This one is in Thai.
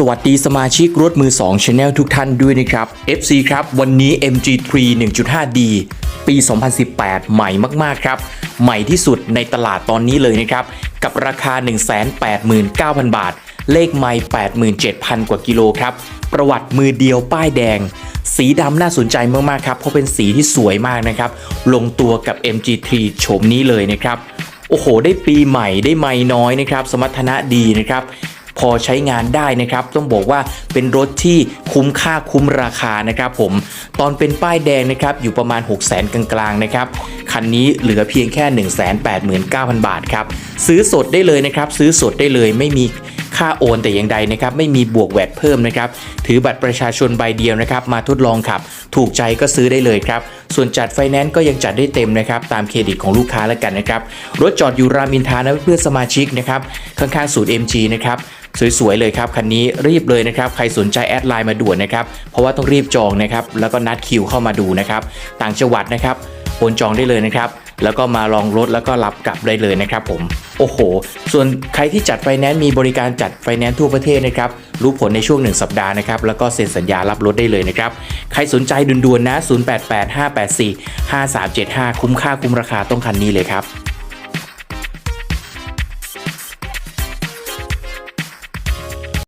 สวัสดีสมาชิกรถมือ2 Channel ทุกท่านด้วยนะครับ FC ครับ วันนี้ MG3 1.5D ปี 2018 ใหม่มาก ๆ ครับ ใหม่ที่สุดในตลาดตอนนี้เลยนะครับ กับราคา 189,000 บาท เลขไม่87,000 กว่ากิโลครับ ประวัติมือเดียวป้ายแดง สีดำน่าสนใจมาก ๆ ครับ เพราะเป็นสีที่สวยมากนะครับ ลงตัวกับ MG3 โฉมนี้เลยนะครับ โอ้โห ได้ปีใหม่ได้ไม่น้อยนะครับ สมรรถนะดีนะครับ พอใช้งานได้นะครับ ต้องบอกว่าเป็นรถที่คุ้มค่าคุ้มราคานะครับผมตอนเป็นป้ายแดงนะครับอยู่ประมาณ 6 0 0 0 0 0กลางๆนะครับคันนี้เหลือเพียงแค่ 189,000 บาทครับซื้อสดได้เลยนะครับซื้อสดได้เลยไม่มีค่าโอนแต่อย่างใดนะครับไม่มีบวกแวดเพิ่มนะครับถือบัตรประชาชนใบเดียวนะครับมาทดลองขับ ถูกใจก็ซื้อได้เลยครับส่วนจัดไฟแนนซ์ก็ยังจัดได้เต็มนะครับตามเครดิตของลูกค้าแล้วกันนะครับรถจอดอยู่รามินทานะเพื่อนสมาชิกนะครับข้างๆศูนย์ MG นะครับ สวยๆเลยครับคันนี้รีบเลยนะครับใครสนใจแอดไลน์มาด่วนนะครับเพราะว่าต้องรีบจองนะครับแล้วก็นัดคิวเข้ามาดูนะครับต่างจังหวัดนะครับโอนจองได้เลยนะครับแล้วก็มาลองรถแล้วก็รับกลับได้เลยนะครับผมโอ้โห ส่วนใครที่จัดไฟแนนซ์มีบริการจัดไฟแนนซ์ทั่วประเทศนะครับรู้ผลในช่วง 1 สัปดาห์นะครับแล้วก็เซ็นสัญญารับรถได้เลยนะครับใครสนใจด่วนๆนะ 0885845375 คุ้มค่าคุ้มราคาต้องคันนี้เลยครับ